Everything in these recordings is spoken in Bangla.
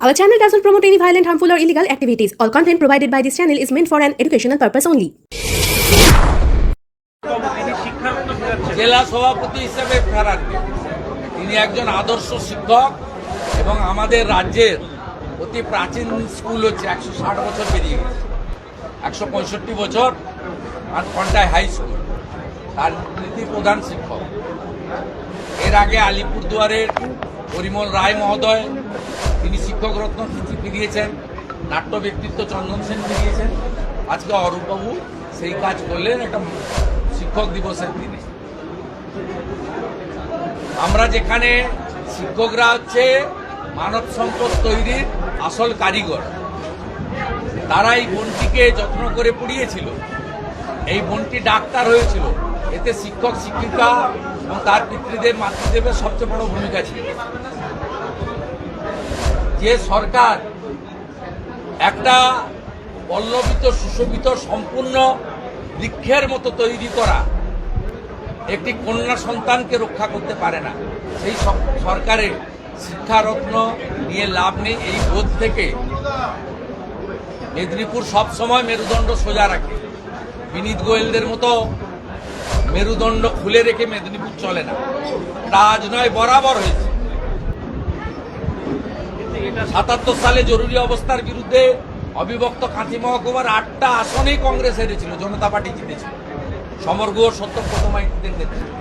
Our channel doesn't promote any violent, harmful, or illegal activities. All content provided by this channel is meant for an educational purpose only. জেলা সভাপতি হিসেবে ফেরাননি তিনি একজন আদর্শ শিক্ষক এবং আমাদের রাজ্যের অতি প্রাচীন স্কুল হচ্ছে একশো ষাট বছর পেরিয়ে গেছে একশো পঁয়ষট্টি বছর আর কন্টায় হাই স্কুল তার নীতি প্রধান শিক্ষক এর আগে আলিপুরদুয়ারের পরিমল রায় মহোদয়, তিনি শিক্ষক রত্ন ফিরিয়েছেন নাট্য ব্যক্তিত্ব চন্দন সেন ফিরিয়েছেন আজকে অরূপবাবু সেই কাজ করলেন, একটা শিক্ষক দিবসের দিনে। আমরা যেখানে শিক্ষকরা হচ্ছে মানব সম্পদ তৈরির আসল কারিগর তারা এই বোনটিকে যত্ন করে পড়িয়েছিল। এই বোনটি ডাক্তার হয়েছিল। এতে শিক্ষক, শিক্ষিকা এবং তার পিতৃদেব, মাতৃদেবের সবচেয়ে বড় ভূমিকা ছিল। যে সরকার একটা পল্লবিত সুশোভিত, সম্পূর্ণ বৃক্ষের মতো তৈরি করা একটি কন্যা সন্তানকে রক্ষা করতে পারে না, সেই সরকারের শিক্ষারত্ন নিয়ে লাভ নেই। এই বোধ থেকে মেদিনীপুর সবসময় মেরুদণ্ড সোজা রাখে। বিনীত গোয়েলদের মতো মেরুদণ্ড খুলে রেখে মেদিনীপুর চলে না। তা আজ নয় বরাবর হয়েছে। সাতাত্তর সালে জরুরি অবস্থার বিরুদ্ধে অবিভক্ত কাঁথি মহকুমার আটটা আসনেই কংগ্রেস হেরেছিল, জনতা পার্টি জিতেছিল। সমর গুহ সত্যব্রত মাইতিদের নেতৃত্বে।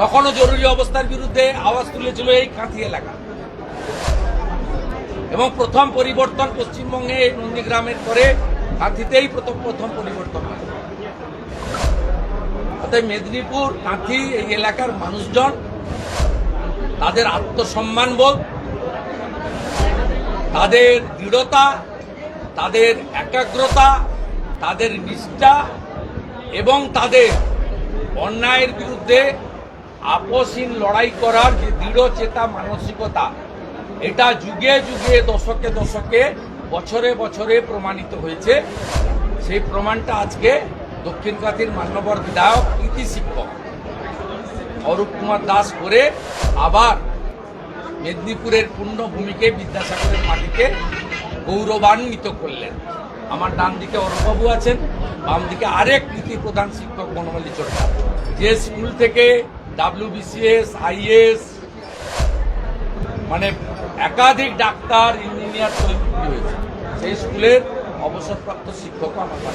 তখনও জরুরি অবস্থার বিরুদ্ধে আওয়াজ তুলেছিল এই কাঁথি এলাকা। এবং প্রথম পরিবর্তন পশ্চিমবঙ্গে নন্দীগ্রামের পরে কাঁথিতেই প্রথম প্রথম পরিবর্তন হয়। অর্থাৎ মেদিনীপুর, কাঁথি এই এলাকার মানুষজন, তাদের আত্মসম্মান বোধ, তাদের দৃঢ়তা, তাদের একাগ্রতা, তাদের নিষ্ঠা এবং তাদের অন্যায়ের বিরুদ্ধে আপসহীন লড়াই করার যে দৃঢ় চেতা মানসিকতা, এটা যুগে যুগে, দশকে দশকে বছরে বছরে প্রমাণিত হয়েছে। সেই প্রমাণটা আজকে দক্ষিণ কাতির মান্যবর বিধায়ক কৃতি শিক্ষক অরূপ কুমার দাস করে আবার মেদিনীপুরের পূর্ণভূমিকে বিদ্যাসাগরের মাটিতে গৌরবান্বিত করলেন। আমার ডান দিকে অরূপবাবু আছেন, বাম দিকে আরেক কৃতি প্রধান শিক্ষক বনমালী চোরটা যে স্কুল থেকে ডাব্লিউবিসিএস আইএস মানে একাধিক ডাক্তার ইঞ্জিনিয়ার তৈরি হয়েছে সেই স্কুলের অবসরপ্রাপ্ত শিক্ষকও আমার।